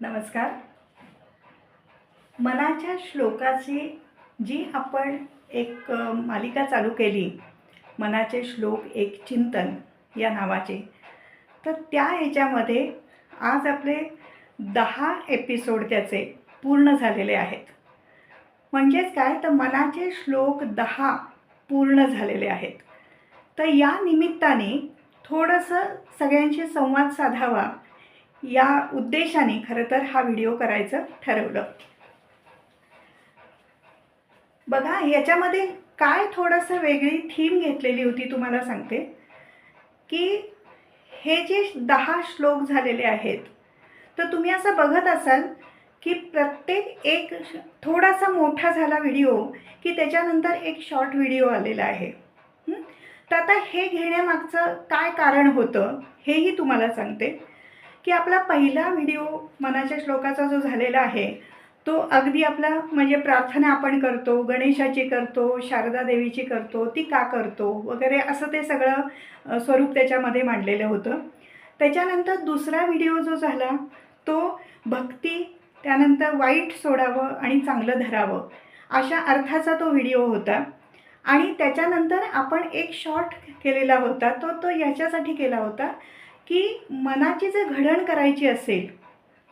नमस्कार. मनाच्या श्लोकाची जी आपण एक मालिका चालू केली मनाचे श्लोक एक चिंतन या नावाचे तर त्या ह्याच्यामध्ये आज आपले दहा एपिसोड त्याचे पूर्ण झालेले आहेत. म्हणजेच काय? तर मनाचे श्लोक दहा पूर्ण झालेले आहेत. तर या निमित्ताने थोडंसं सगळ्यांशी संवाद साधावा. या उद्देशाने खरं तर हा व्हिडिओ करायचं ठरवलं. बघा याच्यामध्ये काय थोडंसं वेगळी थीम घेतलेली होती तुम्हाला सांगते. की हे जे दहा श्लोक झालेले आहेत तर तुम्ही असं बघत असाल की प्रत्येक एक थोडासा मोठा झाला व्हिडिओ की त्याच्यानंतर एक शॉर्ट व्हिडिओ आलेला आहे. तर आता हे घेण्यामागचं काय कारण होतं हेही तुम्हाला सांगते. की आपला पहिला व्हिडिओ मनाच्या श्लोकाचा जो झालेला आहे तो अगदी आपला म्हणजे प्रार्थना आपण करतो गणेशाची करतो शारदा देवीची करतो ती का करतो वगैरे असं ते सगळं स्वरूप त्याच्यामध्ये मांडलेलं होतं. त्याच्यानंतर दुसरा व्हिडिओ जो झाला तो भक्ती त्यानंतर वाईट सोडावं आणि चांगलं धरावं अशा अर्थाचा तो व्हिडिओ होता. आणि त्याच्यानंतर आपण एक शॉर्ट केलेला होता तो तो ह्याच्यासाठी केला होता की मनाची जर घडण करायची असेल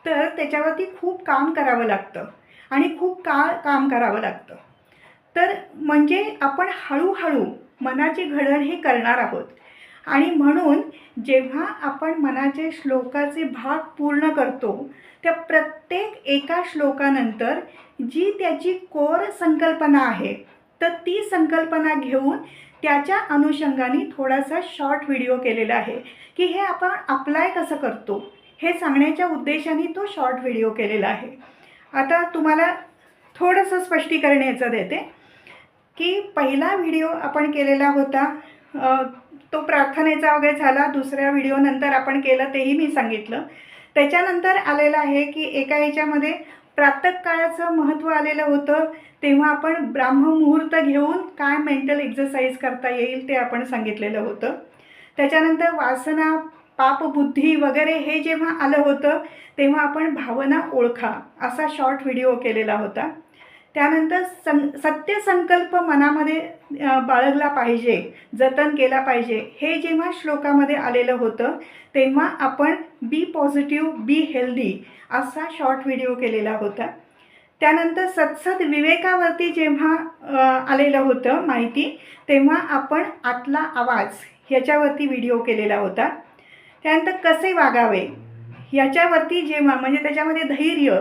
तर त्याच्यावरती खूप काम करावं लागतं आणि खूप काळ काम करावं लागतं. तर म्हणजे आपण हळूहळू मनाची घडण हे करणार आहोत. आणि म्हणून जेव्हा आपण मनाचे श्लोकाचे भाग पूर्ण करतो त्या प्रत्येक एका श्लोकानंतर जी त्याची कोर संकल्पना आहे तर ती संकल्पना घेऊन त्याच्या अनुषंगाने थोडासा शॉर्ट व्हिडिओ केलेला आहे. की हे आपण अप्लाय कसं करतो? हे सांगण्याच्या उद्देशाने तो शॉर्ट व्हिडिओ केलेला आहे. आता तुम्हाला थोडंसं स्पष्टीकरण याचं देते. की पहिला व्हिडिओ आपण केलेला होता तो प्रार्थनेचा वगैरे झाला. दुसऱ्या व्हिडिओनंतर आपण केलं तेही मी सांगितलं. त्याच्यानंतर आलेलं आहे की एका ह्याच्यामध्ये प्रातक काळाचं महत्त्व आलेलं होतं तेव्हा आपण ब्राह्ममुहूर्त घेऊन काय मेंटल एक्झरसाईज करता येईल ते आपण सांगितलेलं होतं. त्याच्यानंतर वासना पापबुद्धी वगैरे हे जेव्हा आलं होतं तेव्हा आपण भावना ओळखा असा शॉर्ट व्हिडिओ केलेला होता. त्यानंतर सं सत्यसंकल्प मनामध्ये बाळगला पाहिजे जतन केला पाहिजे. हे जेव्हा श्लोकामध्ये आलेलं होतं तेव्हा आपण बी पॉझिटिव्ह बी हेल्दी असा शॉर्ट व्हिडिओ केलेला होता. त्यानंतर सत्सद विवेकावरती जेव्हा आलेलं होतं माहिती तेव्हा आपण आतला आवाज ह्याच्यावरती व्हिडिओ केलेला होता. त्यानंतर कसे वागावे? याच्यावरती जेव्हा म्हणजे त्याच्यामध्ये धैर्य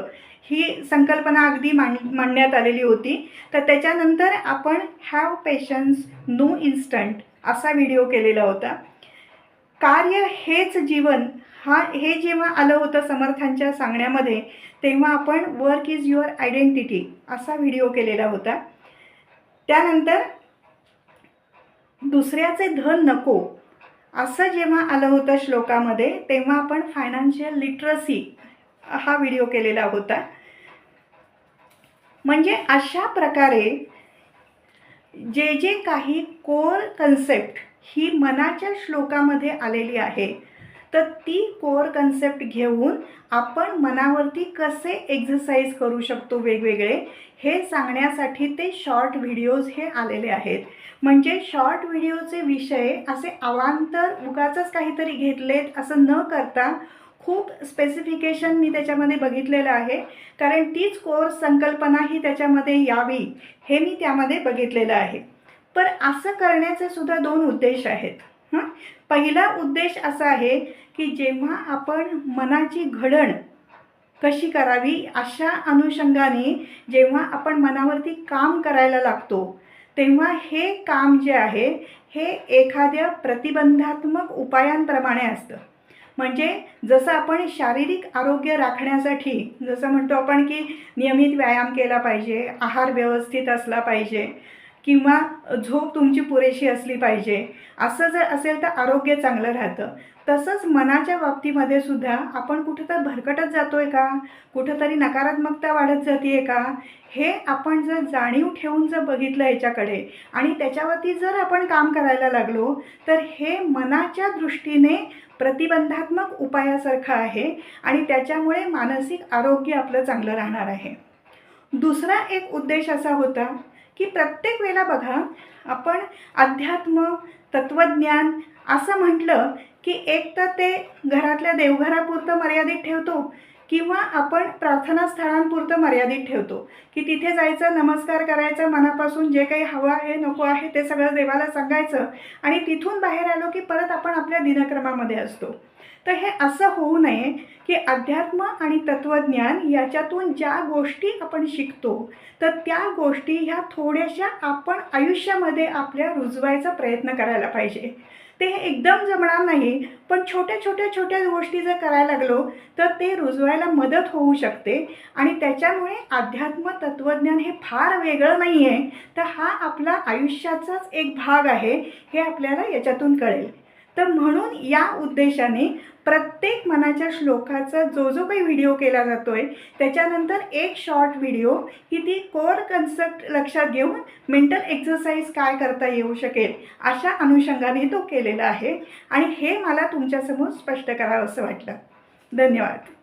ही संकल्पना अगदी मांड मांडण्यात आलेली होती. तर त्याच्यानंतर आपण हॅव पेशन्स नो इन्स्टंट असा व्हिडिओ केलेला होता. कार्य हेच जीवन. हा हे जेव्हा आलं होतं समर्थांच्या सांगण्यामध्ये तेव्हा आपण वर्क इज युअर आयडेंटिटी असा व्हिडिओ केलेला होता. त्यानंतर दुसऱ्याचे धन नको असं जेव्हा आलं होतं श्लोकामध्ये तेव्हा आपण फायनान्शियल लिटरसी हा व्हिडिओ केलेला होता. म्हणजे अशा प्रकारे जे जे काही कोर कन्सेप्ट ही मनाच्या श्लोकामध्ये आलेली आहे तर ती कोर कन्सेप्ट घेऊन आपण मनावरती कसे एक्झरसाईज करू शकतो वेगवेगळे हे सांगण्यासाठी ते शॉर्ट व्हिडिओज हे आलेले आहेत. म्हणजे शॉर्ट व्हिडिओचे विषय असे अवांतर उगाचच काहीतरी घेतलेत असं न करता खूप स्पेसिफिकेशन मी त्याच्यामध्ये बघितलेलं आहे. कारण तीच कोर्स संकल्पना ही त्याच्यामध्ये यावी हे मी त्यामध्ये बघितलेलं आहे. पण असं करण्याचे सुद्धा दोन उद्देश आहेत. हां? पहिला उद्देश असा आहे की जेव्हा आपण मनाची घडण कशी करावी अशा अनुषंगाने जेव्हा आपण मनावरती काम करायला लागतो तेव्हा हे काम जे आहे हे एखाद्या प्रतिबंधात्मक उपायांप्रमाणे असतं. म्हणजे जसं आपण शारीरिक आरोग्य राखण्यासाठी जसं म्हणतो आपण की नियमित व्यायाम केला पाहिजे आहार व्यवस्थित असला पाहिजे किंवा झोप तुमची पुरेशी असली पाहिजे. असं जर असेल तर आरोग्य चांगलं राहतं. तसंच मनाच्या बाबतीमध्ये सुद्धा आपण कुठं तर भरकटत जातो आहे का? कुठंतरी नकारात्मकता वाढत जाते आहे का? हे आपण जर जाणीव ठेवून जर बघितलं याच्याकडे आणि त्याच्यावरती जर आपण काम करायला लागलो तर हे मनाच्या दृष्टीने प्रतिबंधात्मक उपायासारखं आहे आणि त्याच्यामुळे मानसिक आरोग्य आपलं चांगलं राहणार आहे. दुसरा एक उद्देश असा होता की प्रत्येक वेळेला बघा आपण अध्यात्म तत्त्वज्ञान असं म्हटलं की एक तर ते घरातल्या देवघरापुरतं मर्यादित ठेवतो किंवा आपण प्रार्थना स्थळांपुरतं मर्यादित ठेवतो. की तिथे जायचं नमस्कार करायचं मनापासून जे काही हवं आहे नको आहे ते सगळं देवाला सांगायचं आणि तिथून बाहेर आलो की परत आपण आपल्या दिनक्रमामध्ये असतो. तर हे असं होऊ नये की अध्यात्म आणि तत्त्वज्ञान याच्यातून ज्या गोष्टी आपण शिकतो तर त्या गोष्टी ह्या थोड्याशा आपण आयुष्यामध्ये आपल्या रुजवायचा प्रयत्न करायला पाहिजे. ते एकदम जमणार नाही पण छोट्या छोट्या छोट्या गोष्टी जर करायला लागलो तर ते रुजवायला मदत होऊ शकते आणि त्याच्यामुळे अध्यात्म तत्त्वज्ञान हे फार वेगळं नाही आहे तर हा आपला आयुष्याचाच एक भाग आहे हे आपल्याला याच्यातून कळेल. तर म्हणून या उद्देशाने प्रत्येक मनाच्या श्लोकाचा जो जो काही व्हिडिओ केला जातो आहे त्याच्यानंतर एक शॉर्ट व्हिडिओ ही ती कोर कन्सेप्ट लक्षात घेऊन मेंटल एक्सरसाइज काय करता येऊ शकेल अशा अनुषंगाने तो केलेला आहे. आणि हे मला तुमच्यासमोर स्पष्ट करावं असं वाटलं. धन्यवाद.